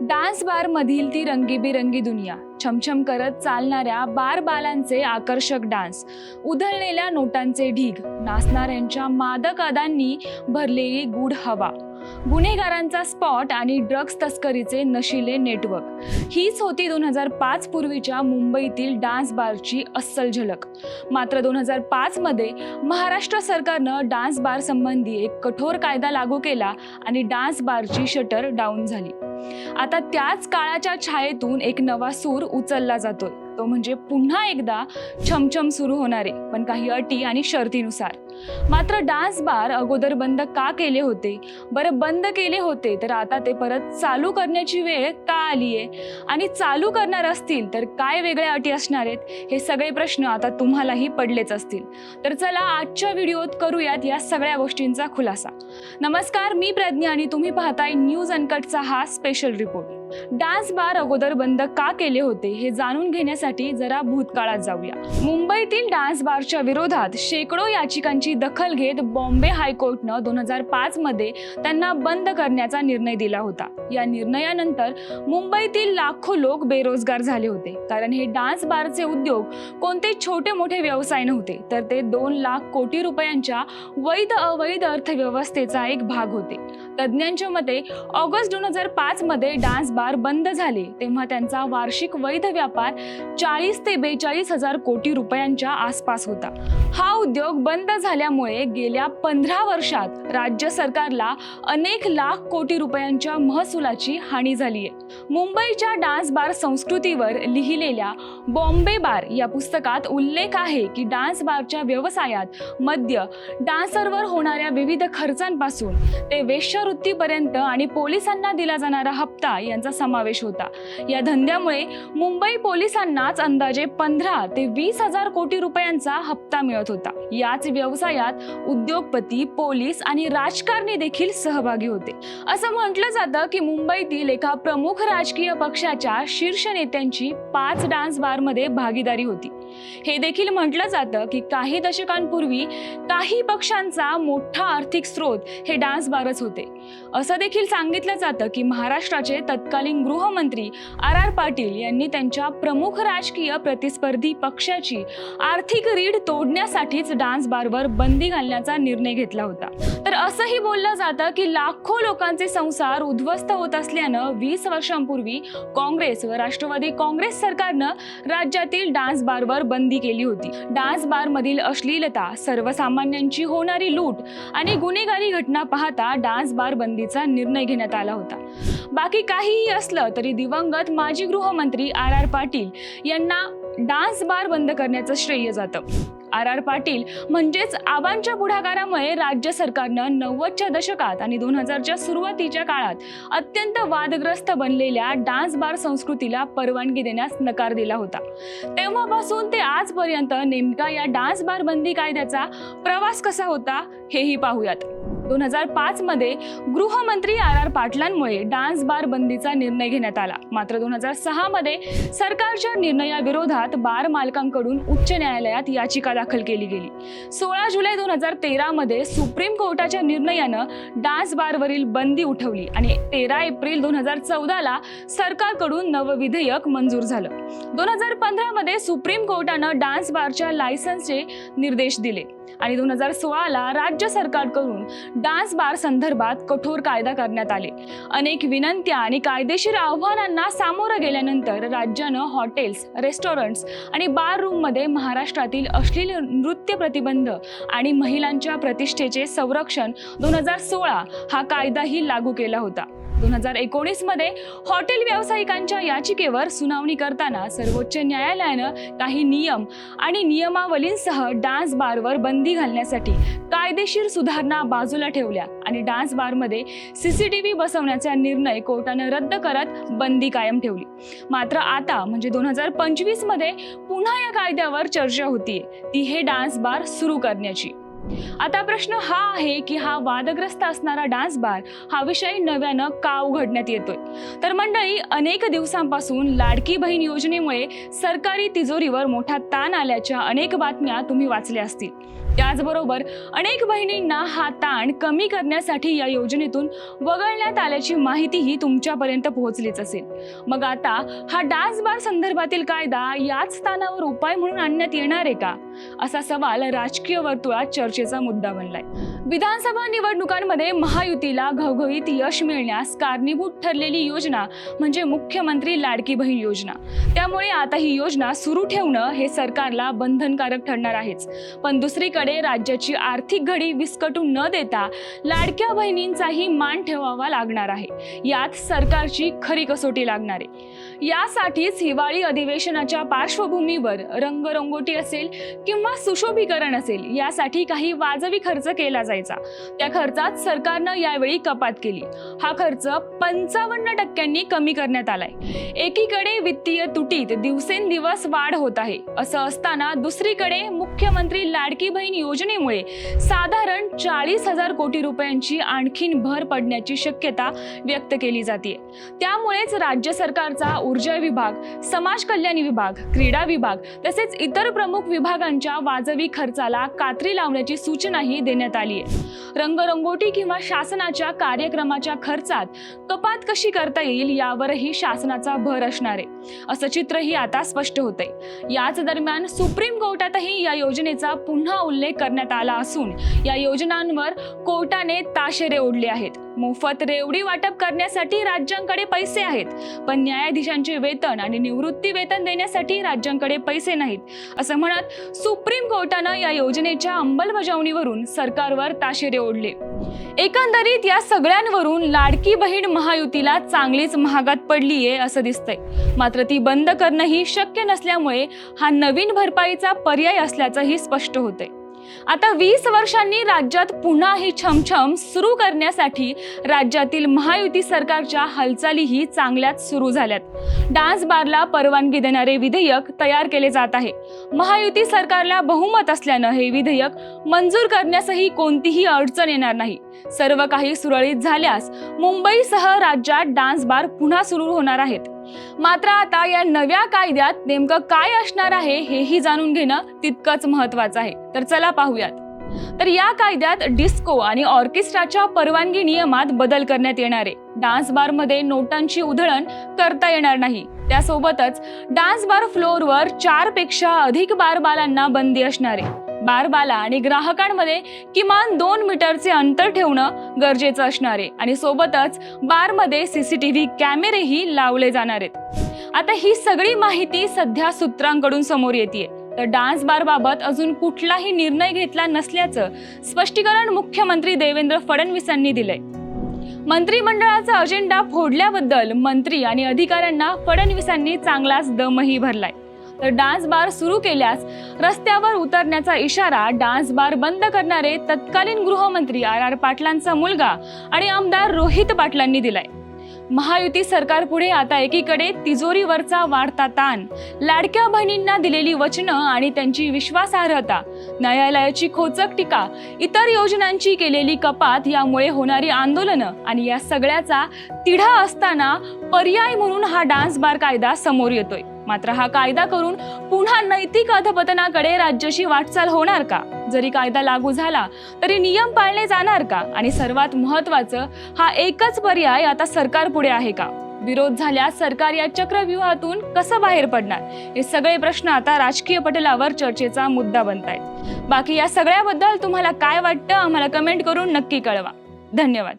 Dance bar मधील ती रंगीबिरंगी दुनिया. छमछम करत चालणाऱ्या बार बालांचे आकर्षक डान्स. उधळलेल्या नोटांचे ढीग. नाचणाऱ्यांच्या मादक अदांनी भरलेली गूढ हवा. गुन्हेगारांचा स्पॉट आणि ड्रग्ज तस्करीचे नशिले नेटवर्क. हीच होती दोन हजार पाच पूर्वीच्या मुंबईतील डान्स बारची अस्सल झलक. मात्र दोन हजार पाचमध्ये महाराष्ट्र सरकारनं डान्स बार संबंधी एक कठोर कायदा लागू केला आणि डान्स बारची शटर डाऊन झाली. आता त्याच काळाच्या छायेतून एक नवा सूर उचलला जातोय. तो म्हणजे पुन्हा एकदा छमछम सुरू होणारे पण काही अटी आणि शर्तीनुसार. मात्र डान्स बार अगोदर बंद का केले होते? बरं बंद केले होते तर आता ते परत चालू करण्याची वेळ का आली आहे? आणि चालू करणार असतील तर काय वेगळ्या अटी असणार आहेत? हे सगळे प्रश्न आता तुम्हालाही पडलेच असतील. तर चला आजच्या व्हिडिओत करूयात या सगळ्या गोष्टींचा खुलासा. नमस्कार मी प्रज्ञा आणि तुम्ही पाहताय न्यूज अनकटचा हा स्पेशल रिपोर्ट डान्स बार अगोदर बंद का केले होते हे जाणून घेण्यासाठी जरा भूतकाळात जाऊया. मुंबईतील डान्स बारच्या विरोधात शेकडो याचिकांची दखल घेत बॉम्बे हायकोर्टनं दोन हजार पाच मध्ये त्यांना बंद करण्याचा निर्णय दिला होता. या निर्णयानंतर मुंबईतील लाखो लोक बेरोजगार झाले होते. कारण हे डान्स बारचे उद्योग कोणते छोटे मोठे व्यवसाय नव्हते तर ते दोन लाख कोटी रुपयांच्या वैध अवैध अर्थव्यवस्थेचा एक भाग होते. तज्ज्ञांच्या मते ऑगस्ट दोन हजार पाच मध्ये डान्स बार बंद झाले. तेव्हा त्यांचा वार्षिक वैध व्यापार चाळीस ते बेचाळीस हजार कोटी रुपयांच्या आसपास होता. हा उद्योग बंद झाल्यामुळे गेल्या पंधरा वर्षात राज्य सरकारला अनेक लाख कोटी रुपयांच्या महसुलाची हानी झाली आहे मुंबईच्या डान्स बार संस्कृतीवर लिहिलेल्या बॉम्बे बार या पुस्तकात उल्लेख आहे की डान्स बारच्या व्यवसायात मद्य डान्सरवर होणाऱ्या विविध खर्चांपासून ते वेश्यावृत्तीपर्यंत आणि पोलिसांना दिला जाणारा हप्ता यांचा समावेश होता. या धंद्यामुळे मुंबई पोलिसांनाच अंदाजे पंधरा ते वीस हजार कोटी रुपयांचा हप्ता मिळत होता. याच व्यवसायात उद्योगपती पोलीस आणि राजकारणी देखील सहभागी होते. असं म्हटलं जातं की मुंबईतील एका प्रमुख राजकीय पक्षाच्या शीर्ष नेत्यांची पाच डान्स बारमध्ये भागीदारी होती. हे देखील म्हटलं जातं की काही दशकांपूर्वी काही पक्षांचा मोठा आर्थिक स्रोत हे डान्स बारच होते. असं देखील सांगितलं जातं की महाराष्ट्राचे तत्कालीन गृहमंत्री आर आर पाटील यांनी त्यांच्या प्रमुख राजकीय प्रतिस्पर्धी पक्षाची आर्थिक रीढ तोडण्यासाठीच डान्स बारवर बंदी घालण्याचा निर्णय घेतला होता. तर असंही बोललं जातं की लाखो लोकांचे संसार उद्ध्वस्त होत असल्यानं वीस वर्षांपूर्वी काँग्रेस व राष्ट्रवादी काँग्रेस सरकारनं राज्यातील डान्स बारवर बंदी केली होती. डान्स बार मधील अश्लीलता सर्वसामान्यांची होणारी लूट आणि गुन्हेगारी घटना पाहता डान्स बार बंदीचा निर्णय घेण्यात आला होता. बाकी काहीही असलं तरी दिवंगत माजी गृहमंत्री आर आर पाटील यांना डान्स बार बंद करण्याचं श्रेय जातं. आर आर पाटील म्हणजेच आबांच्या पुढाकारामुळे राज्य सरकारनं नव्वदच्या दशकात आणि दोन हजारच्या सुरुवातीच्या काळात अत्यंत वादग्रस्त बनलेल्या डान्स बार संस्कृतीला परवानगी देण्यास नकार दिला होता. तेव्हापासून ते आजपर्यंत नेमका या डान्स बार बंदी कायद्याचा प्रवास कसा होता हेही पाहूयात. दोन हजार पाच मध्ये गृहमंत्री आर आर पाटलांमुळे डान्स बार बंदीचा निर्णय घेण्यात आला. मात्र दोन हजार सहा मध्ये सरकारच्या निर्णयाविरोधात बार मालकांकडून उच्च न्यायालयात याचिका दाखल केली गेली. सोळा जुलै दोन हजार तेरा मध्ये सुप्रीम कोर्टाच्या निर्णयानं डान्स बारवरील बंदी उठवली आणि तेरा एप्रिल दोन हजार चौदाला सरकारकडून नवं विधेयक मंजूर झालं. दोन हजार पंधरा मध्ये सुप्रीम कोर्टानं डान्स बारच्या लायसन्सचे निर्देश दिले. आणि दोन हजार सोळाला राज्य सरकारकडून डान्स बार संदर्भात कठोर कायदा करण्यात आले. अनेक विनंत्या आणि कायदेशीर आव्हानांना सामोरं गेल्यानंतर राज्यानं हॉटेल्स रेस्टॉरंट्स आणि बार रूममध्ये महाराष्ट्रातील अश्लील नृत्य प्रतिबंध आणि महिलांच्या प्रतिष्ठेचे संरक्षण दोन हजार सोळा हा कायदाही लागू केला होता. दोन हजार एकोणीसमध्ये हॉटेल व्यावसायिकांच्या याचिकेवर सुनावणी करताना सर्वोच्च न्यायालयानं काही नियम आणि नियमावलींसह डान्स बारवर बंदी घालण्यासाठी कायदेशीर सुधारणा बाजूला ठेवल्या आणि डान्स बारमध्ये सीसीटीव्ही बसवण्याचा निर्णय कोर्टानं रद्द करत बंदी कायम ठेवली. मात्र आता म्हणजे दोन हजार पंचवीसमध्ये पुन्हा या कायद्यावर चर्चा होतीये. ती हे डान्स बार सुरू करण्याची. आता प्रश्न हा आहे की हा वादग्रस्त असणारा डान्स बार हा विषय नव्यानं का उघडण्यात येतोय? तर मंडळी अनेक दिवसांपासून लाडकी बहीण योजनेमुळे सरकारी तिजोरीवर मोठा ताण आल्याच्या अनेक बातम्या तुम्ही वाचल्या असतील. त्याचबरोबर अनेक बहिणींना हा ताण कमी करण्यासाठी या योजनेतून वगळण्यात आल्याची माहितीही तुमच्यापर्यंत पोहोचलीच असेल. मग आता हा डान्स बार संदर्भातील कायदा याच स्थानावर उपाय म्हणून आणण्यात येणार आहे का? असा सवाल राजकीय वर्तुळात चर्चेचा मुद्दा बनलाय. विधानसभा निवडणुकांमध्ये महायुतीला घवघवीत यश मिळण्यास कारणीभूत ठरलेली योजना म्हणजे मुख्यमंत्री लाडकी बहीण योजना. त्यामुळे आता ही योजना सुरू ठेवणं हे सरकारला बंधनकारक ठरणार आहेच. पण दुसरीकडे राज्याची आर्थिक घडी विस्कटून न देता लाडक्या बहिणींचाही मान ठेवावा लागणार आहे. यात सरकारची खरी कसोटी लागणार आहे. यासाठीच हिवाळी अधिवेशनाच्या पार्श्वभूमीवर रंगरंगोटी असेल किंवा सुशोभीकरण असेल यासाठी काही वाजवी खर्च केला जायचा. त्या खर्चात सरकारनं यावेळी कपात केली. हा खर्च पंचावन्न टक्क्यांनी कमी करण्यात आलाय. एकीकडे वित्तीय तुटीत दिवसेंदिवस वाढ होत आहे. असं असताना दुसरीकडे मुख्यमंत्री लाडकी बहीण योजनेमुळे साधारण चाळीस हजार कोटी रुपयांची आणखीन भर पडण्याची शक्यता व्यक्त केली जाते त्यामुळेच राज्य सरकारचा ऊर्जा विभाग समाज कल्याण विभाग क्रीडा विभाग तसेच इतर प्रमुख विभागांच्या वाजवी खर्चाला कात्री लावण्याची सूचनाही देण्यात आली आहे. रंगरंगोटी किंवा शासनाच्या कार्यक्रमाच्या खर्चात कपात कशी करता येईल यावरही शासनाचा भर असणार आहे. असं चित्रही आता स्पष्ट होतंय. याच दरम्यान सुप्रीम कोर्टातही या योजनेचा पुन्हा उल्लेख करण्यात आला असून या योजनांवर कोर्टाने ताशेरे ओढले आहेत. मोफत रेवडी वाटप करण्यासाठी राज्यांकडे पैसे आहेत. पण न्यायाधीशांचे वेतन आणि निवृत्ती वेतन देण्यासाठी राज्यांकडे पैसे नाहीत. असं म्हणत सुप्रीम कोर्टानं या योजनेच्या अंमलबजावणीवरून सरकारवर ताशेरे ओढले. एकंदरीत या सगळ्यांवरून लाडकी बहीण महायुतीला चांगलीच महागात पडलीये असं दिसतंय. मात्र ती बंद करणंही शक्य नसल्यामुळे हा नवीन भरपाईचा पर्याय असल्याचंही स्पष्ट होतंय. आता वीस वर्षांनी राज्यात पुन्हा ही छमछम सुरू करण्यासाठी राज्यातील महायुती सरकारच्या हालचालीही चांगल्याच सुरू झाल्यात. डान्स बारला परवानगी देणारे विधेयक तयार केले जात आहे. महायुती सरकारला बहुमत असल्यानं हे विधेयक मंजूर करण्यासही कोणतीही अडचण येणार नाही. सर्व काही सुरळीत झाल्यास मुंबईसह राज्यात डान्स बार पुन्हा सुरू होणार आहेत. मात्र आता या नव्या कायद्यात नेमकं काय असणार आहे हेही जाणून घेणं तितकंच महत्वाचं आहे. तर चला पाहूयात. तर या कायद्यात डिस्को आणि ऑर्केस्ट्राच्या परवानगी नियमात बदल करण्यात येणार आहे. डान्स बारमध्ये नोटांची उधळण करता येणार नाही. त्यासोबतच डान्स बार फ्लोअरवर चारपेक्षा अधिक बारबालांना बंदी असणार आहे. बारबाला आणि ग्राहकांमध्ये किमान दोन मीटरचे अंतर ठेवणं गरजेचं असणार आहे. आणि सोबतच बारमध्ये सीसीटीव्ही कॅमेरेही लावले जाणार आहेत. आता ही सगळी माहिती सध्या सूत्रांकडून समोर येते तर डान्स बार बाबत अजून कुठलाही निर्णय घेतला नसल्याचं स्पष्टीकरण मुख्यमंत्री देवेंद्र फडणवीसांनी दिलंय. मंत्रिमंडळाचा अजेंडा फोडल्याबद्दल मंत्री आणि अधिकाऱ्यांना फडणवीसांनी चांगलाच दमही भरलाय. तर डान्स बार सुरू केल्यास रस्त्यावर उतरण्याचा इशारा डान्स बार बंद करणारे तत्कालीन गृहमंत्री आर आर पाटलांचा मुलगा आणि आमदार रोहित पाटलांनी दिलाय. महायुती सरकारपुढे आता एकीकडे तिजोरीवरचा वाढता ताण लाडक्या बहिणींना दिलेली वचनं आणि त्यांची विश्वासार्हता न्यायालयाची खोचक टीका इतर योजनांची केलेली कपात यामुळे होणारी आंदोलनं आणि या सगळ्याचा तिढा असताना पर्याय म्हणून हा डान्स बार कायदा समोर येतोय. मात्र हा कायदा करून पुन्हा नैतिक अधपतनाकडे राज्याची वाटचाल होणार का? जरी कायदा लागू झाला तरी नियम पाळले जाणार का? आणि सर्वात महत्वाचं हा एकच पर्याय आता सरकार पुढे आहे का? विरोध झाल्यास सरकार या चक्रव्यूहातून कसं बाहेर पडणार? हे सगळे प्रश्न आता राजकीय पटलावर चर्चेचा मुद्दा बनत आहेत बाकी या सगळ्याबद्दल तुम्हाला काय वाटतं आम्हाला कमेंट करून नक्की कळवा. धन्यवाद.